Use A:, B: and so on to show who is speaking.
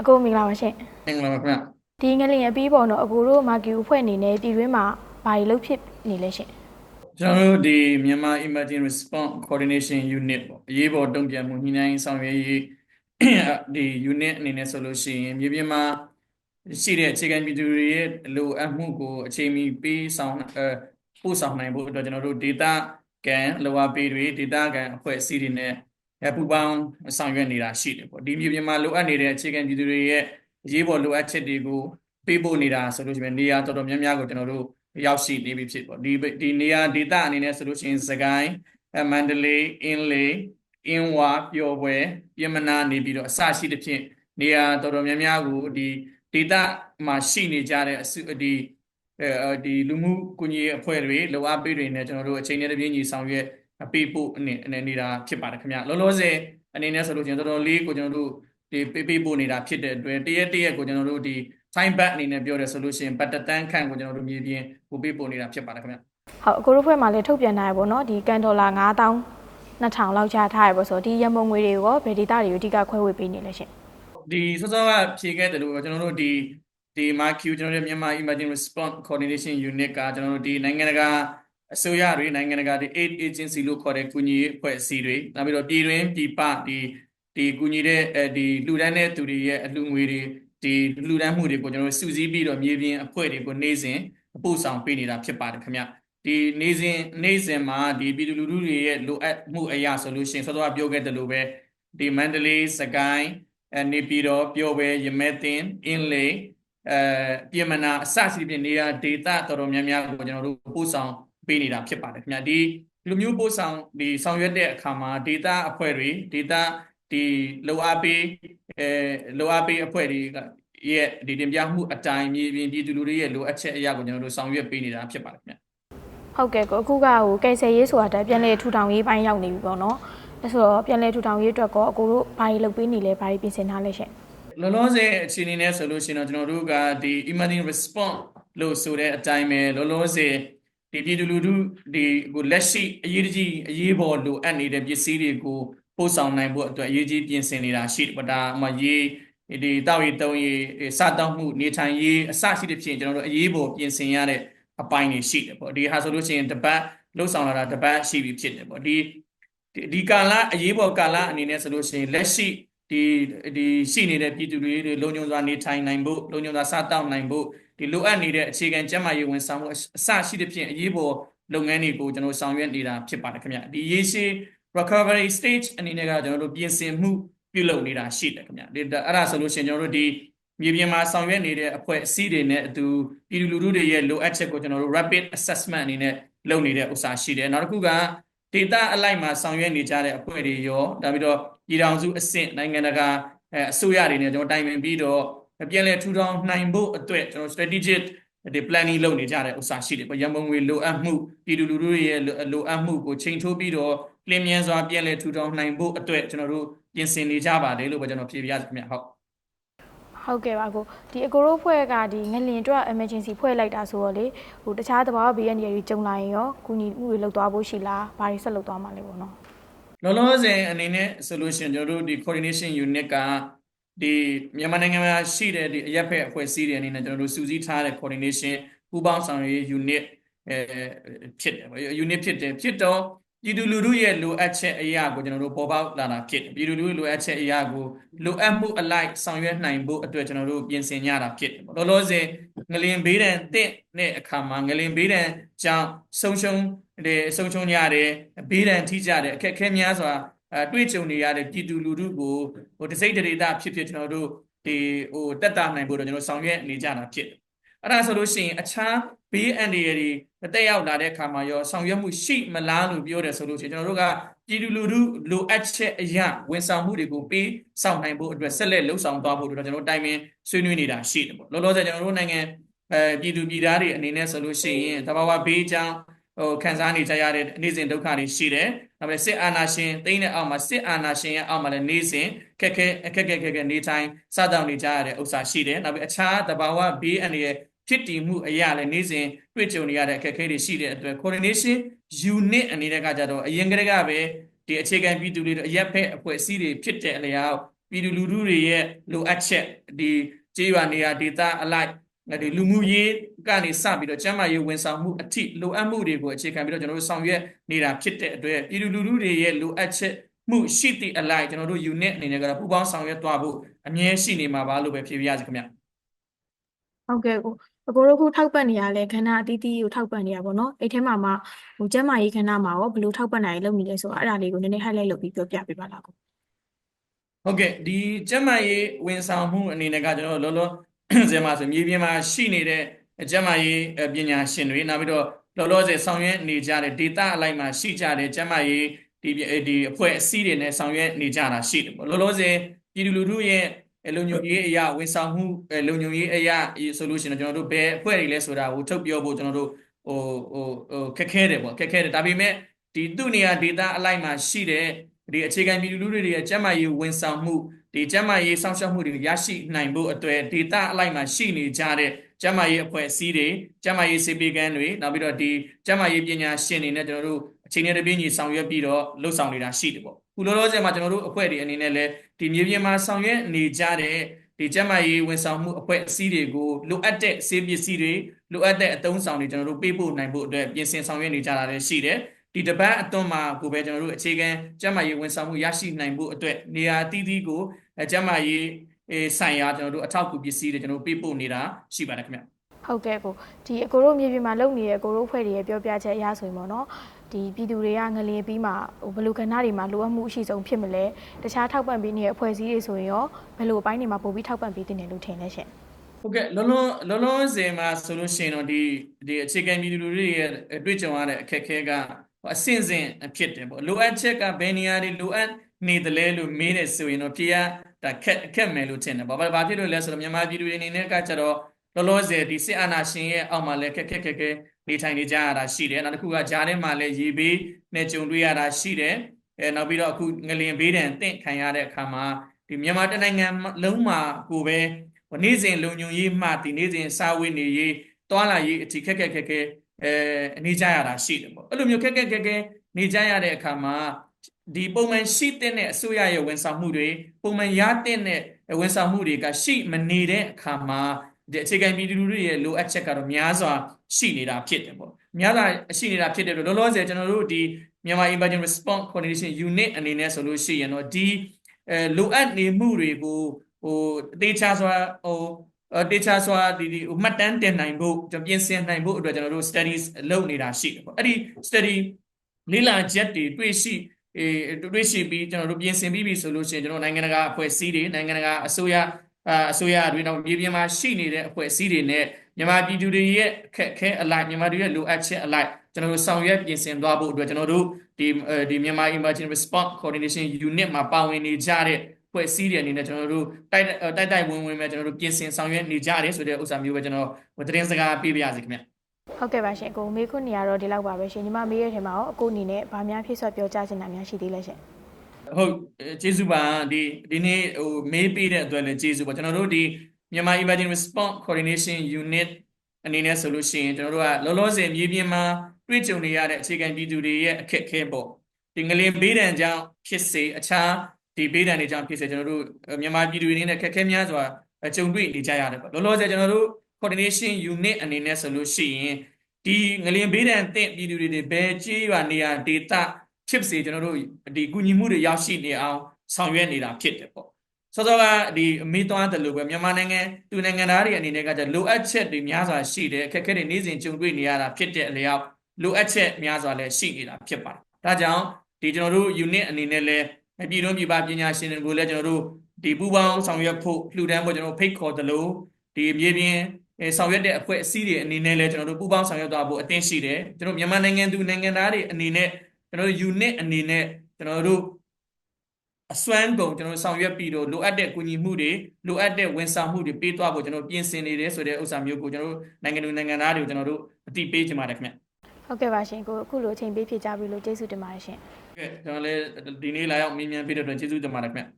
A: အကိုမင်္ဂလာပါရှင်
B: မင်္ဂလာပါခင်ဗျ
A: ဒီငလင်အပြီးပေါ့နော်အကိုတို့မာကီဦးဖွဲ့အနေနဲ့ပြည်တွင်းမှာဘာတွေလုပ်ဖြစ်နေလဲရှင်
B: ကျွန်တော်တို့ဒီမြန်မာ Emergency Response Coordination Unit ပေါ့အရေးပေါ်တုံ့ပြန်မှုညှိနှိုင်းဆောင်ရွက်ရေးဒီ unit အနေနဲ့ဆိုလို့ရှိရင်မြေပြင်မှာရှိတဲ့အခြေခံပြည်သူတွေရဲ့လိုအပ်မှုကိုအချိန်မီပေးဆောင်အဲပို့ဆောင်နိုင်ဖို့အတွက်ကျွန်တော်တို့ data ကန်လောအပေးတွေ data ကန်အဖွဲ့အစည်းတွေနဲ့ အပူပေါင်းဆောင်ရွက်နေတာရှိတယ်ပေါ့ဒီမြေပြင်မှာလိုအပ်နေတဲ့အခြေခံပြည်သူတွေရဲ့အရေးပေါ်လိုအပ်ချက်တွေကိုပေးပို့နေတာဆိုလို့ရှိရင်နေရာတော်တော်များများကိုကျွန်တော်တို့ရောက်ရှိနေပြီဖြစ်ပေါ့ဒီဒီနေရာ data အနေနဲ့ဆိုလို့ရှိရင်စကိုင်းအမန္တလေးအင်းလေးအင်းဝါပျော်ပွဲပြမနာနေပြီးတော့အစရှိတဲ့ဖြင့်နေရာတော်တော်များများကိုဒီ data မှာရှိနေကြတဲ့အစုဒီအဲဒီလူမှုကူညီရေးအဖွဲ့တွေလောအပ်ပေးတွေနဲ့ကျွန်တော်တို့အချိန်နဲ့တပြေးညီဆောင်ရွက် ပေးဖို့အနေနဲ့နေတာဖြစ်ပါတယ်ခင်ဗျလောလောဆယ်အနေနဲ့ဆိုလို့ချင်းတော်တော်လေးကိုကျွန်တော်တို့ဒီပေးပေးဖို့နေတာဖြစ်တဲ့အတွက်တရက်တရက်ကိုကျွန်တော်တို့ဒီ time back အနေနဲ့ပြောရဲဆိုလို့ရှိရင်ဘတ်တန်ခန့်ကိုကျွန်တော်တို့မြေပြင်ပို့ပေးဖို့နေတာဖြစ်ပါတယ်ခင်ဗျ
A: ဟုတ်အကိုတို့ဖွဲ့မှာလည်းထုတ်ပြန်ထားရပေါ့နော်ဒီကန်ဒေါ်လာ9000 2000လောက်ချထားရပေါ့ဆိုတော့ဒီရမုံငွေတွေရောဗေဒေတာတွေကိုအဓိကခွဲဝေပေးနေလဲရှင်
B: ဒီစောစောကဖြေခဲ့တယ်လို့ကျွန်တော်တို့ဒီဒီ MQ ကျွန်တော်တို့မြန်မာ Emergency Response Coordination Unit ကကျွန်တော်တို့ဒီနိုင်ငံတကာ အစိုးရတွေနိုင်ငံတကာဒီ aid agency လို့ခေါ်တဲ့ကူညီရေးအဖွဲ့အစည်းတွေနောက်ပြီးတော့ပြည်တွင်းပြည်ပဒီဒီကူညီတဲ့အဲဒီလူဒန်းတဲ့သူတွေရဲ့အလှငွေတွေဒီလူဒန်းမှုတွေကိုကျွန်တော်တို့စုစည်းပြီးတော့မြေပြင်အဖွဲ့တွေကိုနေ့စဉ်ပို့ဆောင်ပေးနေတာဖြစ်ပါတယ်ခင်ဗျဒီနေ့စဉ်နေ့စဉ်မှာဒီပြည်သူလူထုတွေရဲ့လိုအပ်မှုအရာဆိုလို့ရှိရင်စောစောကပြောခဲ့တယ်လို့ပဲဒီမန္တလေးစကိုင်းအနေပြီးတော့ပြောပဲရမဲတင်အင်းလေးအဲပြင်မနာအစရှိတဲ့နေရာဒေတာတော်တော်များများကိုကျွန်တော်တို့ပို့ဆောင် ပေးနေတာဖြစ်ပါတယ်ခင်ဗျဒီလူမျိုးပို့ဆောင်ဒီဆောင်ရွက်တဲ့အခါမှာဒေတာအဖွဲ့တွေဒေတာဒီလောအားပေးအဲလောအားပေးအဖွဲ့တွေကရဲ့ဒီတင်ပြမှုအတိုင်းမြေပြင်ပြည်သူလူတွေရဲ့လိုအပ်ချက်အရာကိုကျွန်တော်တို့ဆောင်ရွက်ပေးနေတာဖြစ်ပါတယ်ခင်ဗျ
A: ဟုတ်ကဲ့ကိုအခုကဟိုကယ်ဆယ်ရေးဆိုတာတက်ပြန်လေထူထောင်ရေးပိုင်းရောက်နေပြီပေါ့နော်အဲဆိုတော့ပြန်လေထူထောင်ရေးအတွက်ကောအကိုတို့ဘာတွေလုပ်ပေးနေလဲဘာတွေပြင်ဆင်ထားလဲရှင်
B: လောလောဆယ်အခြေအနေနဲ့ဆိုလို့ရှိရင်တော့ကျွန်တော်တို့ကဒီ emergency response လို့ဆိုတဲ့အတိုင်းပဲလောလောဆယ် ဒီပြည်သူလူထုဒီကိုလက်ရှိအရေးကြီးအရေးပေါ်လိုအပ်နေတဲ့ပစ္စည်းတွေကိုပို့ဆောင်နိုင်ဖို့အတွက်အရေးကြီးပြင်ဆင်နေတာရှိတယ်ပေါ့ဒါမှရေးဒီတောက်ရီတုံးရီစတောက်မှုနေထိုင်ရေးအစရှိတဲ့ဖြင့်ကျွန်တော်တို့အရေးပေါ်ပြင်ဆင်ရတဲ့အပိုင်းတွေရှိတယ်ပေါ့ဒီဟာဆိုလို့ရှိရင်တပတ်လှုပ်ဆောင်လာတာတပတ်ရှိပြီဖြစ်တယ်ပေါ့ဒီဒီကာလအရေးပေါ်ကာလအနေနဲ့ဆိုလို့ရှိရင်လက်ရှိဒီဒီရှိနေတဲ့ပြည်သူတွေလုံခြုံစွာနေထိုင်နိုင်ဖို့လုံခြုံစွာစားတောက်နိုင်ဖို့ ဒီလိုအပ်နေတဲ့အခြေခံကျန်းမာရေးဝန်ဆောင်မှုအစရှိတဲ့ဖြင့်အရေးပေါ်လုပ်ငန်းတွေကိုကျွန်တော်ဆောင်ရွက်နေတာဖြစ်ပါတယ်ခင်ဗျဒီရေရှည် recovery stage အနေနဲ့ကကျွန်တော်တို့ပြင်ဆင်မှုပြုလုပ်နေတာရှိတယ်ခင်ဗျဒီအဲ့ဒါဆိုလို့ရှိရင်ကျွန်တော်တို့ဒီမြေပြင်မှာဆောင်ရွက်နေတဲ့အဖွဲ့အစည်းတွေနဲ့အတူပြည်သူလူထုတွေရဲ့လိုအပ်ချက်ကိုကျွန်တော်တို့ rapid assessment အနေနဲ့လုပ်နေတဲ့ဥစ္စာရှိတယ်နောက်တစ်ခုက data အလိုက်မှာဆောင်ရွက်နေကြတဲ့အဖွဲ့တွေရောဒါပြီးတော့ပြည်ထောင်စုအဆင့်နိုင်ငံတကာအဲအစိုးရတွေနဲ့ကျွန်တော်တိုင်ပင်ပြီးတော့ ပြန်လည်ထူထောင်နိုင်ဖို့အတွက်ကျွန်တော် strategic ဒီ planning လုပ်နေကြတဲ့ဥစ္စာရှိတယ်ပေါ့ရန်ပုံငွေလိုအပ်မှုပြည်သူလူထုရဲ့လိုအပ်မှုကိုချိန်ထိုးပြီးတော့လင်းမြန်စွာပြန်လည်ထူထောင်နိုင်ဖို့အတွက်ကျွန်တော်တို့ပြင်ဆင်နေကြပါတယ်လို့ပဲကျွန်တော်ဖြေပြရစေခင်ဗျဟုတ်
A: ဟုတ်ကဲ့ပါကိုဒီအကိုတို့ဖွဲ့ကဒီငလင်အတွက် emergency ဖွဲ့လိုက်တာဆိုတော့လေဟိုတခြားသဘာဝဘေးရန်တွေကြုံလာရင်ရောကုညီမှုတွေလုပ်သွားဖို့ရှိလားဘာတွေဆက်လုပ်သွားမှာလဲပေါ့နော်
B: လောလောဆယ်အနေနဲ့ဆိုလို့ရှိရင်ကျွန်တော်တို့ဒီ coordination unit က ဒီမြန်မာနိုင်ငံမှာရှိတဲ့ဒီအရက်ဖက်အဖွဲ့အစည်းတွေအနေနဲ့ကျွန်တော်တို့စူးစီးထားတဲ့ coordination ပူးပေါင်းဆောင်ရွက်ရေး unit အဲဖြစ်တယ်ပေါ့ unit ဖြစ်တယ်ဖြစ်တော့ပြည်သူလူထုရဲ့လိုအပ်ချက်အရာကိုကျွန်တော်တို့ပေါ်ပေါက်လာတာဖြစ်တယ်ပြည်သူလူထုလိုအပ်ချက်အရာကိုလိုအပ်မှုအလိုက်ဆောင်ရွက်နိုင်ဖို့အတွက်ကျွန်တော်တို့ပြင်ဆင်ကြတာဖြစ်တယ်ပေါ့လောလောဆယ်ငလင်ဘေးဒဏ်တင့်တဲ့အခါမှာငလင်ဘေးဒဏ်ကြောင့်ဆုံးရှုံးတဲ့ဆုံးရှုံးကြတယ်ဘေးဒဏ်ထိကြတယ်အခက်အခဲများစွာ အဲတွေ့ကြုံနေရတဲ့ပြည်သူလူထုကိုဟိုတစိမ့်တရေတာဖြစ်ဖြစ်ကျွန်တော်တို့ဒီဟိုတက်တာနိုင်ဖို့တော့ကျွန်တော်ဆောင်ရွက်နေကြတာဖြစ်တယ်အဲ့ဒါဆိုလို့ရှိရင်အခြားဘေးအန္တရာယ်တွေတက်ရောက်လာတဲ့အခါမှာရောဆောင်ရွက်မှုရှိမလားလို့ပြောတယ်ဆိုလို့ရှိရင်ကျွန်တော်တို့ကပြည်သူလူထုလိုအပ်ချက်အရာဝန်ဆောင်မှုတွေကိုပေးဆောင်နိုင်ဖို့အတွက်ဆက်လက်လှုပ်ဆောင်သွားဖို့တော့ကျွန်တော်တို့တိုင်ပင်ဆွေးနွေးနေတာရှိတယ်ပေါ့လောလောဆယ်ကျွန်တော်တို့နိုင်ငံအဲပြည်သူပြည်သားတွေအနေနဲ့ဆိုလို့ရှိရင်တဘာဝဘေးအကြောင်း ဟိုခံစားနေကြရတဲ့နေ့စဉ်ဒုက္ခတွေရှိတယ်။ဒါပေမဲ့စစ်အာဏာရှင်တိမ့်တဲ့အောက်မှာစစ်အာဏာရှင်ရဲ့အောက်မှာလည်းနေ့စဉ်ခက်ခဲအခက်ခဲခက်ခဲနေထိုင်စတောင်းနေကြရတဲ့ဥစ္စာရှိတယ်။နောက်ပြီးအခြားတဘာဝဘေးအန္တရာယ်ဖြစ်တည်မှုအရာလည်းနေ့စဉ်တွေ့ကြုံနေရတဲ့အခက်အခဲတွေရှိတဲ့အတွက် coordination unit အနေနဲ့ကကြတော့အရင်ကတည်းကပဲဒီအခြေခံပြည်သူတွေအရက်ဖက်အဖွဲ့အစည်းတွေဖြစ်တဲ့အလျောက်ပြည်သူလူထုတွေရဲ့လိုအပ်ချက်ဒီကြေးရွာနေရာဒေသအလိုက် ဒီလူမှုရေးကနေစပြီးတော့ကျန်းမာရေးဝန်ဆောင်မှုအထိလိုအပ်မှုတွေကိုအခြေခံပြီးတော့ကျွန်တော်တို့ဆောင်ရွက်နေတာဖြစ်တဲ့အတွက်ပြည်သူလူထုတွေရဲ့လိုအပ်ချက်မှုရှိသည့်အလိုက်ကျွန်တော်တို့ unit အနေနဲ့ကတော့ပူးပေါင်းဆောင်ရွက်သွားဖို့အမြဲရှိနေမှာပါလို့ပဲဖြေပြရစီခင်ဗျ
A: ဟုတ်ကဲ့ကိုအကိုတို့ခုထောက်ပံ့နေရလဲခန္ဓာအသီးသီးကိုထောက်ပံ့နေရပါတော့အဲ့ထဲမှာမှဟိုကျန်းမာရေးခန္ဓာမှာရောဘယ်လိုထောက်ပံ့နိုင်လုပ်နေလဲဆိုတာအဲ့ဒါလေးကိုနည်းနည်း highlight လုပ်ပြီးပြောပြပေးပါလားကို
B: ဟုတ်ကဲ့ဒီကျန်းမာရေးဝန်ဆောင်မှုအနေနဲ့ကကျွန်တော်တို့လောလော ဆယ်မှာဆိုမြေပြင်မှာရှိနေတဲ့ကျန်းမာရေးပညာရှင်တွေနောက်ပြီးတော့လောလောဆယ်ဆောင်ရွက်နေကြတဲ့ data အလိုက်မှာရှိကြတဲ့ကျန်းမာရေးဒီဒီအဖွဲ့အစည်းတွေနဲ့ဆောင်ရွက်နေကြတာရှိတယ်ပေါ့လောလောဆယ်ပြည်သူလူထုရဲ့လုံခြုံရေးအရာဝန်ဆောင်မှုလုံခြုံရေးအရာဆိုလို့ရှိရင်ကျွန်တော်တို့ဘယ်အဖွဲ့တွေလဲဆိုတာကိုထုတ်ပြောဖို့ကျွန်တော်တို့ဟိုဟိုဟိုခက်ခဲတယ်ပေါ့ခက်ခဲတယ်ဒါပေမဲ့ဒီသူ့နေရာ data အလိုက်မှာရှိတဲ့ဒီအခြေခံပြည်သူလူထုတွေရဲ့ကျန်းမာရေးဝန်ဆောင်မှု ဒီကျန်းမာရေးစောင့်ရှောက်မှုတွေရရှိနိုင်ဖို့အတွက် data အလိုက်မှာရှိနေကြတဲ့ကျန်းမာရေးအဖွဲ့အစည်းတွေကျန်းမာရေးစေပေကန်းတွေနောက်ပြီးတော့ဒီကျန်းမာရေးပညာရှင်တွေနဲ့ကျွန်တော်တို့အချိန်နဲ့တပြေးညီဆောင်ရွက်ပြီးတော့လှုပ်ဆောင်နေတာရှိတယ်ပေါ့ခုလောလောဆယ်မှာကျွန်တော်တို့အဖွဲ့တွေအနေနဲ့လည်းဒီမြေပြင်မှာဆောင်ရွက်နေကြတဲ့ဒီကျန်းမာရေးဝန်ဆောင်မှုအဖွဲ့အစည်းတွေကိုလိုအပ်တဲ့စေပစ္စည်းတွေလိုအပ်တဲ့အသုံးဆောင်တွေကျွန်တော်တို့ပေးပို့နိုင်ဖို့အတွက်ပြင်ဆင်ဆောင်ရွက်နေကြတာလည်းရှိတယ်ဒီတပတ်အတွန်းမှာကိုပဲကျွန်တော်တို့အခြေခံကျန်းမာရေးဝန်ဆောင်မှုရရှိနိုင်ဖို့အတွက်နေရာအသီးသီးကို ကျန်းမာရေးဆိုင်ရာကျွန်တော်တို့အထောက်အကူပစ္စည်းတွေကျွန်တော်တို့ပေးပို့နေတာရှိပါတယ်ခင်ဗျ
A: ဟုတ်ကဲ့ကိုဒီအကိုတို့မြေပြင်မှာလုပ်နေတဲ့ကိုတို့ဖွဲ့တွေရဲ့ပြောပြချက်အရဆိုရင်ပေါ့နော်ဒီပြည်သူတွေကငလင်ပြီးမှဟိုဘယ်လိုကဏ္ဍတွေမှာလိုအပ်မှုအရှိဆုံးဖြစ်မလဲတခြားထောက်ပံ့ပေးနေတဲ့အဖွဲ့အစည်းတွေဆိုရင်ရောဘယ်လိုအပိုင်းတွေမှာပို့ပြီးထောက်ပံ့ပေးတင်တယ်လို့ထင်လဲရှင်
B: ဟုတ်ကဲ့လုံးလုံးလုံးလုံးစင်မှာဆိုလို့ရှိရင်တော့ဒီဒီအခြေခံပြည်သူလူတွေရဲ့တွေ့ကြုံရတဲ့အခက်အခဲကအဆင့်ဆင့်ဖြစ်တယ်ပေါ့လိုအပ်ချက်ကဘယ်နေရာတွေလိုအပ်နေတယ်လဲလို့မေးတယ်ဆိုရင်တော့ပြေရ ဒါခက်ခက်မယ်လို့ထင်တယ်ပေါ့ဘာဘာဖြစ်လို့လဲဆိုတော့မြန်မာပြည်သူတွေအနေနဲ့ကကြတော့လောလောဆယ်ဒီစစ်အာဏာရှင်ရဲ့အောက်မှာလည်းခက်ခက်ခက်ခဲနေထိုင်နေကြရတာရှိတယ်နောက်တစ်ခုကဂျားထဲမှာလည်းရေဘေးနဲ့ကြုံတွေ့ရတာရှိတယ်အဲနောက်ပြီးတော့အခုငလင်ဘေးဒဏ်တင့်ခံရတဲ့အခါမှာဒီမြန်မာတနိုင်ငံလုံးမှာကိုပဲနေ့စဉ်လုံခြုံရေးမှဒီနေ့စဉ်စာဝေးနေရေးတွာလာရေးအထိခက်ခက်ခက်ခဲအဲနေကြရတာရှိတယ်ပေါ့အဲ့လိုမျိုးခက်ခက်ခက်ခဲနေကြရတဲ့အခါမှာ ဒီပုံမှန်ရှိတဲ့အစိုးရရဲ့ဝန်ဆောင်မှုတွေပုံမှန်ရတဲ့ဝန်ဆောင်မှုတွေကရှိမနေတဲ့အခါမှာဒီအခြေခံပြည်သူလူထုရဲ့လိုအပ်ချက်ကတော့များစွာရှိနေတာဖြစ်တယ်ပေါ့များစွာရှိနေတာဖြစ်တယ်လို့လောလောဆယ်ကျွန်တော်တို့ဒီမြန်မာ emergency response coordination unit အနေနဲ့ဆိုလို့ရှိရင်တော့ဒီအဲလိုအပ်နေမှုတွေကိုဟိုအသေးချာစွာဟိုတေချာစွာဒီဒီမှတ်တမ်းတင်နိုင်ဖို့ကျွန်တော်ပြင်ဆင်နိုင်ဖို့အတွက်ကျွန်တော်တို့ studies လုပ်နေတာရှိတယ်ပေါ့အဲ့ဒီ study လေ့လာချက်တွေတွေ့ရှိ အေးတွေ့ရှိပြီးကျွန်တော်တို့ပြင်ဆင်ပြီးပြီဆိုလို့ရှိရင်ကျွန်တော်နိုင်ငံတကာအဖွဲ့အစည်းတွေနိုင်ငံတကာအစိုးရအာအစိုးရတွေတော့မြေပြင်မှာရှိနေတဲ့အဖွဲ့အစည်းတွေနဲ့မြန်မာပြည်သူတွေရဲ့အခက်အခဲအလိုက်မြန်မာတွေရဲ့လိုအပ်ချက်အလိုက်ကျွန်တော်တို့ဆောင်ရွက်ပြင်ဆင်သွားဖို့အတွက်ကျွန်တော်တို့ဒီဒီမြန်မာ emergency response coordination unit မှာပါဝင်နေကြတဲ့ဖွဲ့စည်းတဲ့အနေနဲ့ကျွန်တော်တို့တိုက်တိုက်တိုက်ဝင်ဝင်ပဲကျွန်တော်တို့ပြင်ဆင်ဆောင်ရွက်နေကြတယ်ဆိုတဲ့ဥစ္စာမျိုးပဲကျွန်တော်သတင်းစကားပေးပါရစေခင်ဗျ
A: ဟုတ်ကဲ့ပါရှင်ကိုမေးခွန်းနေရတော့ဒီလောက်ပါပဲရှင်ညီမမေးရတဲ့ထဲမှာရောအကိုအနေနဲ့ဗာများဖြည့်ဆွတ်ပြောကြားချင်တာများရှိသေးလဲရှင်
B: ဟုတ်ကျေးဇူးပါဒီဒီနေ့ဟိုမေးပေးတဲ့အတွက်လည်းကျေးဇူးပါကျွန်တော်တို့ဒီမြန်မာ emergency response coordination unit အနေနဲ့ဆိုလို့ရှိရင်ကျွန်တော်တို့ကလောလောဆယ်မြေပြင်မှာတွေ့ကြုံနေရတဲ့အခြေခံပြည်သူတွေရဲ့အခက်အခဲပေါ့ဒီငလင်ဘေးဒဏ်ကြောင့်ဖြစ်စေအခြားဒီဘေးဒဏ်တွေကြောင့်ဖြစ်စေကျွန်တော်တို့မြန်မာပြည်သူတွေအနေနဲ့အခက်အခဲများစွာကြုံတွေ့နေကြရတယ်ပေါ့လောလောဆယ်ကျွန်တော်တို့ coordination unit အနေနဲ့ဆိုလို့ရှိရင်ဒီငလင်ဘေးဒဏ်တင့်ပြည်သူတွေဘယ်ကြေးရွာနေရာဒေသဖြစ်စေကျွန်တော်တို့ဒီကူညီမှုတွေရောက်ရှိနေအောင်ဆောင်ရွက်နေတာဖြစ်တယ်ပေါ့စောစောကဒီအမေးသွားတယ်လို့ပဲမြန်မာနိုင်ငံသူနိုင်ငံသားတွေအနေနဲ့ကကြလိုအပ်ချက်တွေများစွာရှိတယ်အခက်အခဲတွေနေ့စဉ်ကြုံတွေ့နေရတာဖြစ်တဲ့အလျောက်လိုအပ်ချက်များစွာလည်းရှိနေတာဖြစ်ပါတယ်ဒါကြောင့်ဒီကျွန်တော်တို့ unit အနေနဲ့လည်းပြည်တွင်းပြည်ပပညာရှင်တွေကိုလည်းကျွန်တော်တို့ဒီပူပေါင်းဆောင်ရွက်ဖို့လှူဒန်းဖို့ကျွန်တော်ဖိတ်ခေါ်တယ်လို့ဒီမြေပြင် အဲဆောင်ရွက်တဲ့အဖွဲ့အစည်းတွေအနေနဲ့လည်းကျွန်တော်တို့ပူးပေါင်းဆောင်ရွက်သွားဖို့အသင့်ရှိတယ်ကျွန်တော်မြန်မာနိုင်ငံသူနိုင်ငံသားတွေအနေနဲ့ကျွန်တော်တို့ unit အနေနဲ့ကျွန်တော်တို့အစွမ်းကုန်ကျွန်တော်ဆောင်ရွက်ပြီးတော့လိုအပ်တဲ့ကူညီမှုတွေလိုအပ်တဲ့ဝန်ဆောင်မှုတွေပေးသွားဖို့ကျွန်တော်ပြင်ဆင်နေတယ်ဆိုတဲ့ဥစ္စာမျိုးကိုကျွန်တော်တို့နိုင်ငံသူနိုင်ငံသားတွေကိုကျွန်တော်တို့အသိပေးချင်ပါတယ်ခင်ဗျ
A: ဟုတ်ကဲ့ပါရှင်ကိုအခုလိုအချိန်ပေးဖြည့်ကြပြီလို့ကျေးဇူးတင်ပါတယ်ရှင်
B: ကဲကျွန်တော်လည်းဒီနေ့လာရောက်မြင်မြန်ပေးတဲ့အတွက်ကျေးဇူးတင်ပါတယ်ခင်ဗျ